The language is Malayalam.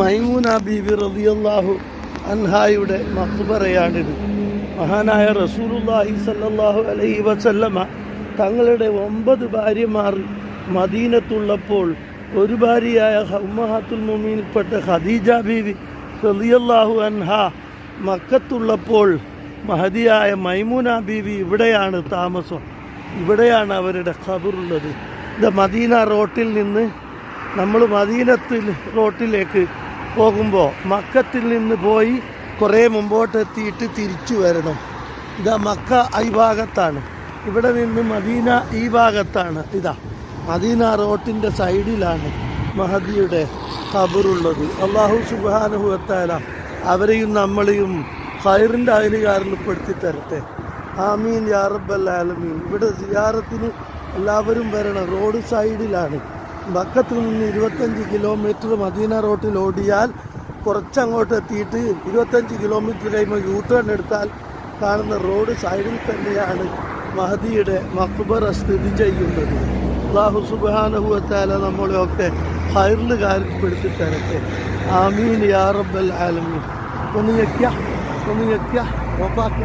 മൈമൂന ബീബി റളിയല്ലാഹു അൻഹായുടെ മക്ബറയാണിത്. മഹാനായ റസൂലുള്ളാഹി സല്ലാഹു അലൈഹി വസല്ലമ തങ്ങളുടെ ഒമ്പത് ഭാര്യമാർ മദീനത്തുള്ളപ്പോൾ ഒരു ഭാര്യയായ ഹൗമഹത്തുൽ മുമീനിൽപ്പെട്ട ഖദീജ ബീവി റളിയല്ലാഹു അൻഹ മക്കത്തുള്ളപ്പോൾ മഹതിയായ മൈമൂന ബീവി ഇവിടെയാണ് താമസം. ഇവിടെയാണ് അവരുടെ ഖബറുള്ളത്. ഇത് മദീന റോട്ടിൽ നിന്ന് നമ്മൾ മദീനത്തിൽ റോട്ടിലേക്ക് പോകുമ്പോൾ മക്കത്തിൽ നിന്ന് പോയി കുറേ മുമ്പോട്ട് എത്തിയിട്ട് തിരിച്ചു വരണം. ഇതാ മക്ക ഈ ഭാഗത്താണ്. ഇവിടെ നിന്ന് മദീന ഈ ഭാഗത്താണ്. ഇതാ മദീന റോട്ടിന്റെ സൈഡിലാണ് മഹദിയുടെ ഖബറുള്ളത്. അള്ളാഹു സുബാനുഭവത്താല അവരെയും നമ്മളെയും ഹൈറിന്റെ അയലുകാരിൽ പെടുത്തി തരട്ടെ. ആമീൻ യാ റബ്ബൽ ആലമീൻ. ഇവിടെ സിയാറത്തിന് എല്ലാവരും വരണം. റോഡ് സൈഡിലാണ്. മക്കത്ത് നിന്ന് ഇരുപത്തഞ്ച് കിലോമീറ്റർ മദീന റോട്ടിൽ ഓടിയാൽ കുറച്ചങ്ങോട്ട് എത്തിയിട്ട് ഇരുപത്തഞ്ച് കിലോമീറ്റർ കഴിയുമ്പോൾ യൂ ടേൺ എടുത്താൽ കാണുന്ന റോഡ് സൈഡിൽ തന്നെയാണ് മഹദിയുടെ മക്ബറ സ്ഥിതി ചെയ്യുന്നത്. അള്ളാഹു സുബാനുഭവത്താല നമ്മളെയൊക്കെ ഹൈറിൽ കാര്യപ്പെടുത്തി തരട്ടെ. ആമീൻ യാ റബ്ബൽ ആലമീൻ. ഒന്ന് ഞെക്ക ഒന്ന് ഞെക്ക ഓപ്പാക്ക